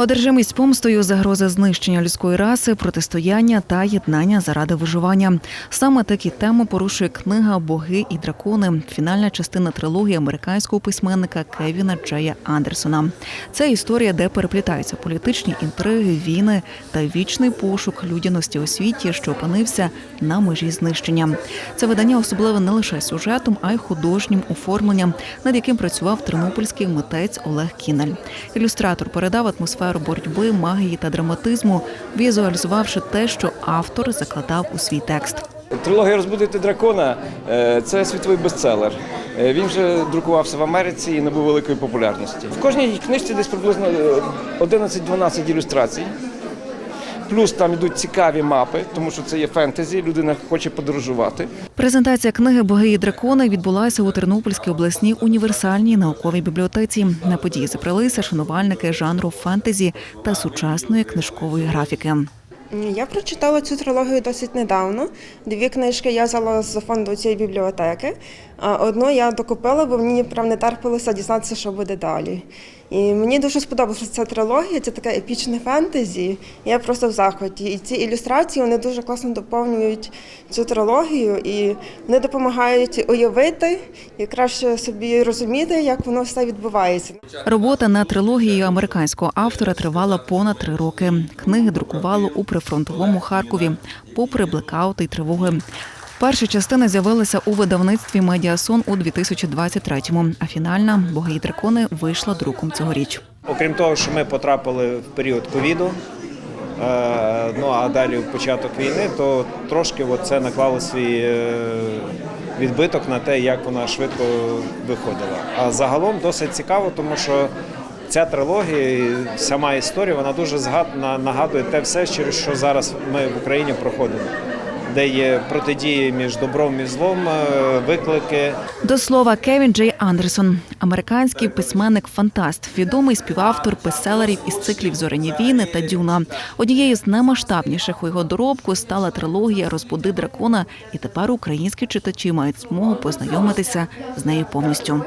Одержимість помстою, загроза знищення людської раси, протистояння та єднання заради виживання. Саме такі теми порушує книга Боги і дракони, фінальна частина трилогії американського письменника Кевіна Джея Андерсона. Це історія, де переплітаються політичні інтриги, війни та вічний пошук людяності у світі, що опинився на межі знищення. Це видання особливе не лише сюжетом, а й художнім оформленням, над яким працював тернопільський митець Олег Кінель. Ілюстратор передав атмосферу боротьби, магії та драматизму, візуалізувавши те, що автор закладав у свій текст. Трилогія Розбудити дракона е, це світовий бестселер. Е, Він вже друкувався в Америці і набув великої популярності. В кожній книжці десь приблизно е, 11-12 ілюстрацій. Плюс там йдуть цікаві мапи, тому що це є фентезі, людина хоче подорожувати. Презентація книги Боги і дракони відбулася у Тернопільській обласній універсальній науковій бібліотеці. На події зібралися шанувальники жанру фентезі та сучасної книжкової графіки. Я прочитала цю трилогію досить недавно. Дві книжки я взяла з фонду цієї бібліотеки. А одну я докупила, бо мені прям не терпилося дізнатися, що буде далі. І мені дуже сподобалася ця трилогія, це таке епічне фентезі. Я просто в захваті. І ці ілюстрації вони дуже класно доповнюють цю трилогію, і вони допомагають уявити і краще собі розуміти, як воно все відбувається. Робота над трилогією американського автора тривала понад три роки. Книги друкувало у прифронтовому Харкові, попри блекаути й тривоги. Перша частина з'явилася у видавництві Медіасон у 2023-му, а фінальна Боги і дракони вийшла друком цьогоріч. Окрім того, що ми потрапили в період ковіду, е, ну а далі в початок війни, то трошки це наклало свій е, відбиток на те, як вона швидко виходила. А загалом досить цікаво, тому що ця трилогія, сама історія, вона дуже нагадує те все, через що зараз ми в Україні проходимо. Де є протидії між добром і злом, е, виклики, До слова, Кевін Джей Андерсон, американський письменник-фантаст, відомий співавтор бестселерів із циклів Зоряні війни та Дюна. Однією з наймасштабніших у його доробку стала трилогія Розбуди дракона, і тепер українські читачі мають змогу познайомитися з нею повністю.